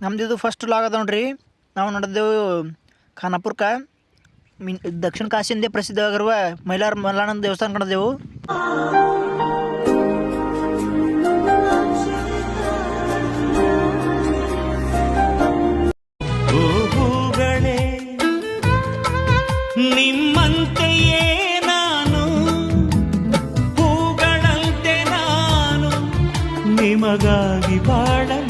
ನಮ್ದು ಇದು first log ಅದ ನೋಡ್ರಿ ನಾವು ನಡೆದೆವು ಖಾನಾಪುರ್ಕ ಮಿನ್ ದಕ್ಷಿಣ ಕಾಶಿಂದೇ ಪ್ರಸಿದ್ಧವಾಗಿರುವ ಮೈಲಾರ ಮಲ್ಲಾನಂದ ದೇವಸ್ಥಾನ ಕಣದೆವು ಹೂಗಳೇ ನಿಮ್ಮಂತೆಯೇ ನಾನು ಹೂಗಳಂತೆ ನಾನು ನಿಮಗಾಗಿ ಬಾಳಲೇನು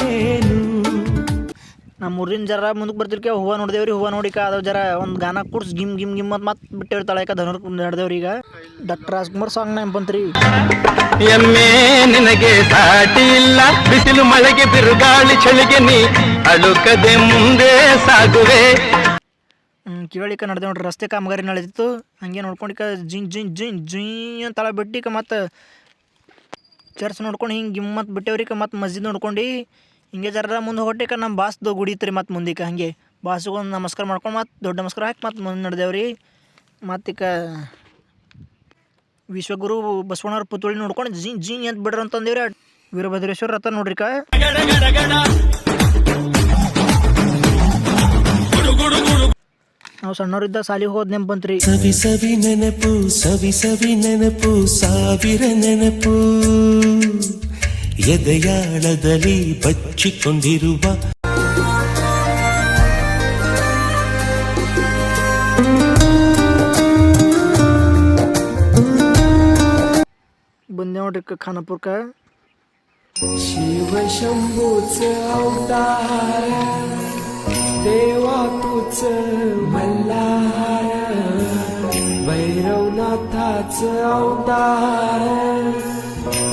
ನಮ್ಮ ಊರಿನ ಜರ ಮುಂದಕ್ಕೆ ಬರ್ತಿರ್ಕೆ ಹೂವು ನೋಡಿದೇವ್ರಿ ಹೂವ ನೋಡಿಕ ಅದಾವ ಜರ ಒಂದು ಗಾನ ಕೂಡ್ಸ್ ಗಿಮ್ ಗಿಮ್ ಗಿಮ್ ಅಂತ ಮತ್ತೆ ಬಿಟ್ಟೇವ್ರಿ ತಳಕ ಧನುರ್ ನಡೆದೇವ್ರಿ ಈಗ. ಡಾಕ್ಟರ್ ರಾಜ್ಕುಮಾರ್ ಸಾಂಗ್ ನೆಂಪಂತ್ರಿ ಎಮ್ಮೆ ನಿನಗೆ ಸಾಟಿ ಇಲ್ಲ ಬಿಸಿಲು ಮಳೆಗೆ ಬಿರುಗಾಳಿ ಚಳಿಗೆ ನೀ ಅಳುಕದೆ ಮುಂದೆ ಸಾಗುವೆ. ಕಿವಳಿಕ ನಡೆದೆ ನೋಡ್ರಿ ರಸ್ತೆ ಕಾಮಗಾರಿ ನಡೆದಿತ್ತು ಹಂಗೆ ನೋಡ್ಕೊಂಡಿಕ ಜಿಂ ಜಿಂ ಜೂಂ ಅಂತ ತಳ ಬಿಟ್ಟಿಕ ಮತ್ತು ಚರ್ಚ್ ನೋಡ್ಕೊಂಡು ಹಿಂಗೆ ಗಿಮ್ಮತ್ ಬಿಟ್ಟೇವ್ರಿಕ ಮತ್ತು ಮಸ್ಜಿದ್ ನೋಡ್ಕೊಂಡು ಹಿಂಗೆ ಜರ ಮುಂದೆ ಹೊಟ್ಟಿಕ ನಮ್ಮ ಬಾಸ್ದು ಗುಡಿ ಇತ್ತು ರೀ ಮತ್ತು ಮುಂದಿಕ ಹಾಗೆ. ಬಾಸಿಗೆ ಒಂದು ನಮಸ್ಕಾರ ಮಾಡ್ಕೊಂಡು ಮತ್ತು ದೊಡ್ಡ ನಮಸ್ಕಾರ ಹಾಕಿ ಮತ್ತು ಮುಂದೆ ನಡೆದೇವ್ರಿ ಮತ್ತೀಕ ವಿಶ್ವಗುರು ಬಸವಣ್ಣವ್ರ ಪುತ್ಳಿ ನೋಡ್ಕೊಂಡು ಜೀನ್ ಜೀನ್ ಅಂತ ಬಿಡ್ರಿ ಅಂತಂದೇವ್ರಿ ವೀರಭದ್ರೇಶ್ವರ ರಥ ನೋಡ್ರಿಕ ನಾವು ಸಣ್ಣವರಿದ್ದ ಸಾಲಿಗೆ ಹೋದ್ ನೆಂಪಂತ್ರಿ. ಸವಿ ಸವಿ ನೆನಪು, ಸವಿ ಸವಿ ನೆನಪು, ಸಾವಿರ ನೆನಪು. ಎದೆಯಾಳದಲ್ಲಿ ಬಚ್ಚಿಕೊಂಡಿರುವ ಬಂದೆ ನೋಡ್ರಿ ಕ- ಖಾನಾಪುರ್ಕ शिवशंभूच अवतार देवा तूच मल्हार भैरवनाथाच अवतार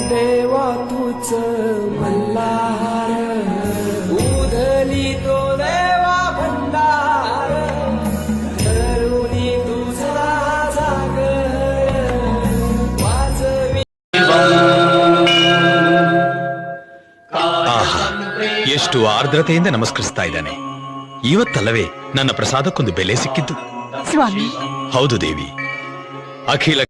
देवा तूच मल्हार उधली तो देवा भंडार करुणी तुझा जागर वाजवी ಆಹಾ ಎಷ್ಟು ಆರ್ದ್ರತೆಯಿಂದ ನಮಸ್ಕರಿಸ್ತಾ ಇದ್ದಾನೆ ಇವತ್ತಲ್ಲವೇ ನನ್ನ ಪ್ರಸಾದಕ್ಕೊಂದು ಬೆಲೆ ಸಿಕ್ಕಿದ್ದು ಸ್ವಾಮಿ ಹೌದು ದೇವಿ ಅಖಿಲ